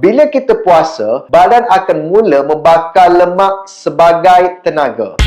Bila kita puasa, badan akan mula membakar lemak sebagai tenaga.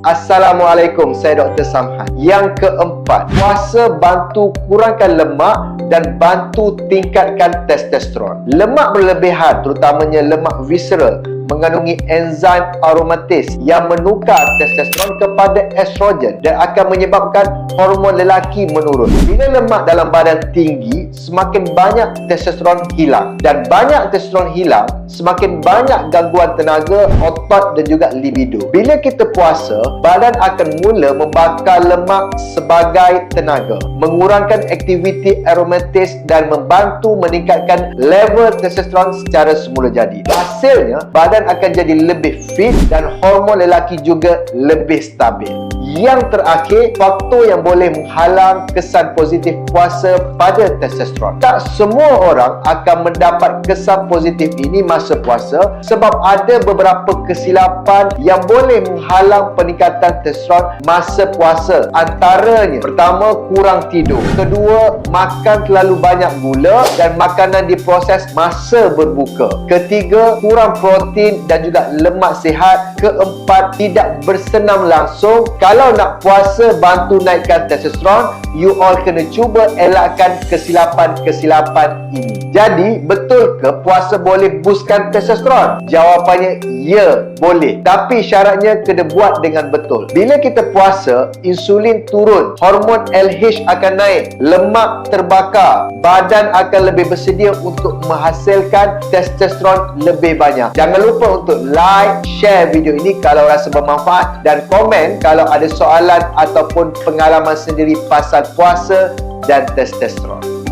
Assalamualaikum, saya Dr. Samhan. Yang keempat, puasa bantu kurangkan lemak dan bantu tingkatkan testosteron. Lemak berlebihan, terutamanya lemak visceral, mengandungi enzim aromatis yang menukar testosteron kepada estrogen dan akan menyebabkan hormon lelaki menurun. Bila lemak dalam badan tinggi, semakin banyak testosteron hilang dan banyak testosteron hilang, semakin banyak gangguan tenaga, otot dan juga libido. Bila kita puasa, badan akan mula membakar lemak sebagai tenaga, mengurangkan aktiviti aromatis dan membantu meningkatkan level testosteron secara semula jadi. Hasilnya, badan akan jadi lebih fit dan hormon lelaki juga lebih stabil. Yang terakhir, faktor yang boleh menghalang kesan positif puasa pada testosteron. Tak semua orang akan mendapat kesan positif ini masa puasa sebab ada beberapa kesilapan yang boleh menghalang peningkatan testosteron masa puasa. Antaranya, pertama, kurang tidur. Kedua, makan terlalu banyak gula dan makanan diproses masa berbuka. Ketiga, kurang protein dan juga lemak sihat. Keempat, tidak bersenam langsung. Kalau nak puasa bantu naikkan testosteron, you all kena cuba elakkan kesilapan-kesilapan ini. Jadi, betul ke puasa boleh boostkan testosteron? Jawapannya ya, boleh. Tapi syaratnya kena buat dengan betul. Bila kita puasa, insulin turun, hormon LH akan naik, lemak terbakar, badan akan lebih bersedia untuk menghasilkan testosteron lebih banyak. Jangan lupa untuk like, share video ini kalau rasa bermanfaat dan komen kalau ada soalan ataupun pengalaman sendiri pasal puasa dan testosteron.